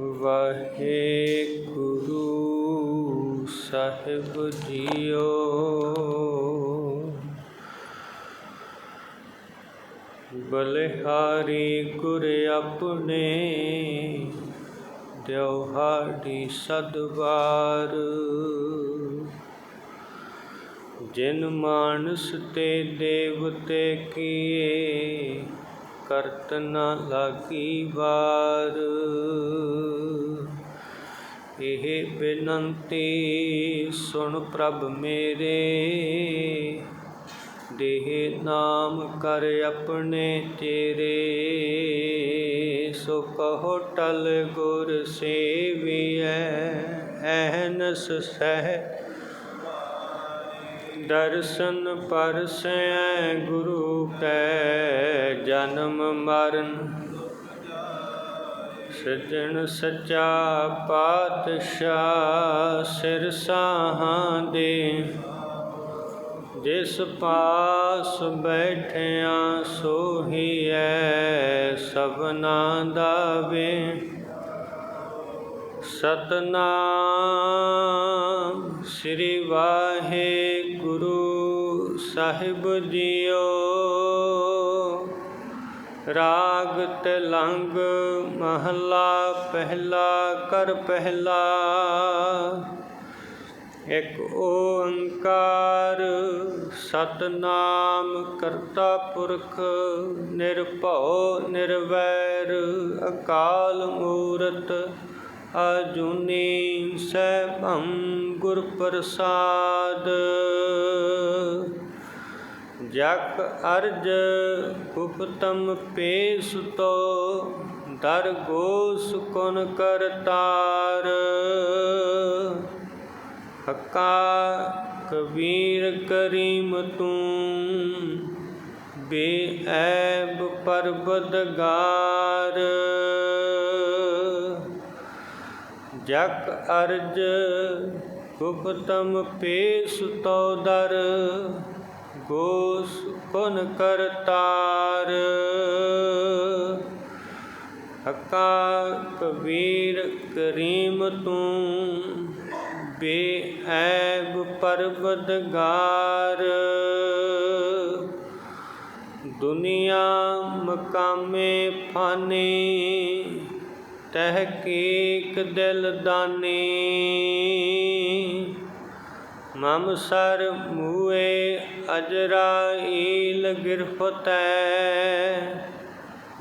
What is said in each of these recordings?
ਵਾਹਿਗੁਰੂ ਸਾਹਿਬ JIO. ਬਲਿਹਾਰੀ ਗੁਰ ਆਪਣੇ ਦਿਵਹਾੜੀ ਸਦਵਾਰ। ਜਿਨ ਮਾਨਸ ਤੇ ਦੇਵਤੇ ਕੀਏ ਕਰਤ ਨਾ ਲਾਗੀ ਵਾਰ। ਇਹ ਬੇਨੰਤੀ ਸੁਣ ਪ੍ਰਭ ਮੇਰੇ। ਦੇਹ ਨਾਮ ਕਰ ਆਪਣੇ ਤੇਰੇ। ਸੋ ਕਹੋ ਟਲ ਗੁਰ ਸੇਵੀਐ, ਐਨਸ ਸਹਿ। ਦਰਸ਼ਨ ਪਰਸੈ ਗੁਰੂ ਕੈ ਜਨਮ ਮਰਨ। ਸਜਣ ਸੱਚਾ ਪਾਤਸ਼ਾਹ ਸਿਰ ਸਾਹਾਂ ਦੇ। ਜਿਸ ਪਾਸ ਬੈਠਿਆ ਸੋਹੀਐ ਸਭਨਾ ਦਾ ਵੇ। ਸਤਨਾਮ ਸ੍ਰੀ ਵਾਹਿਗੁਰੂ ਸਾਹਿਬ ਜੀਓ। ਰਾਗ ਤਲੰਗ ਮਹਲਾ ਪਹਿਲਾ ਕਰ ਪਹਿਲਾ। ਇਕ ਓੰਕਾਰ ਸਤਨਾਮ ਕਰਤਾ ਪੁਰਖ, ਨਿਰਭਉ ਨਿਰਵੈਰ, ਅਕਾਲ ਮੂਰਤ ਅਜੂਨੀ ਸੈਭੰ ਗੁਰ ਪ੍ਰਸਾਦ। ਜਕ ਅਰਜ ਉਪਤਮ ਪੇਸੁਤੋ ਦਰ ਗੋਸ ਕੁਨ ਕਰਤਾਰ ਹੱਕਾ ਕਬੀਰ ਕਰੀਮ ਤੂੰ, ਬੇਐਬ ਪਰਬਦਗਾਰ ਜਕ ਅਰਜ ਗੁਪਤਮ ਪੇਸੁਤੋ ਦਰ ਗੋਸ ਕੁਨ ਕਰਤਾਰ ਹੱਕਾ ਕਬੀਰ ਕਰੀਮ ਤੂੰ, ਬੇਐਬ ਪਰਬਦਗਾਰ ਦੁਨੀਆ ਮਕਾਮੇ ਫਾਨੀ, ਤਹਿਕੀਕ ਦਿਲ ਦਾਨੀ। ਮਮ ਸਰ ਮੂਏ ਅਜਰਾਈਲ ਗਿਰਫਤੈ।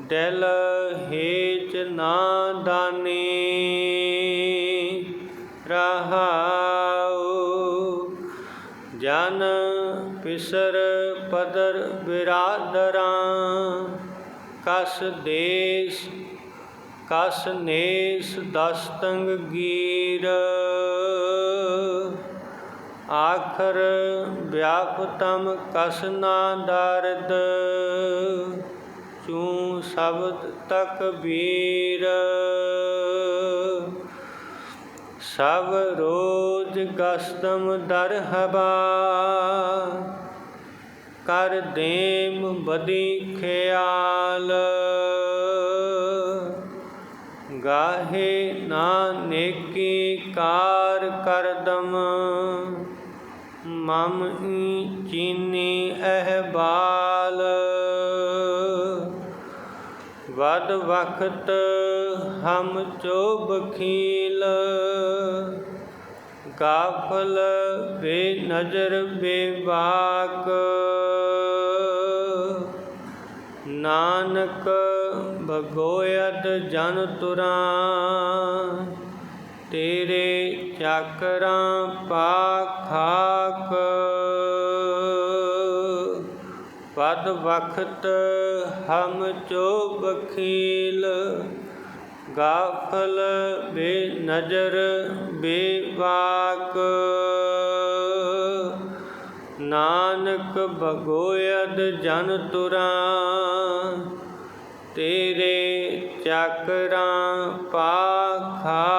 ਦਿਲ ਹੇਚ ਨਾ ਦਾਨੀ। ਰਹਾਉ ਜਨ ਪਿਸਰ ਪਦਰ ਬਿਰਾਦਰਾਂ। ਕਸ ਦੇਸ, ਕਸ ਨੇਸ ਦਸਤੰਗ ਗੀਰ। ਆਖਰ ਵਿਆਪਤਮ ਕਸ ਨਾ ਦਰਦ ਚੂ ਸ਼ਬਦ ਤਕਬੀਰ ਸਭ ਰੋਜ ਗਸਤਮ ਦਰ ਹਬਾ, ਕਰ ਦੇਮ ਬਦੀ ਖਿਆਲ। ਗਾਹੇ ਨਾ ਨੇਕੀ ਕਾਰ ਕਰਦਮ ਮਮ ਚੀਨੀ ਅਹਬਾਲ ਵਦ ਵਖਤ ਹਮ ਚੋ ਬਖੀਲ ਗਾਫਲ ਬੇ ਨਜ਼ਰ ਬੇਬਾਕ ਨਾਨਕ ਭਗੋਇਤ ਜਨ ਤੁਰਾਂ। ਤੇਰੇ ਚੱਕਰਾਂ ਪਾਖਾਕ ਵਦ ਵਖਤ ਹਮ ਚੋ ਬਖੀਲ ਗਾਫਲ ਬੇਨਜ਼ਰ ਬੇਵਾਕ ਨਾਨਕ ਭਗੋਇਦ ਜਨ ਤੁਰਾਂ। ਤੇਰੇ ਚੱਕਰਾਂ ਪਾਖਾਕ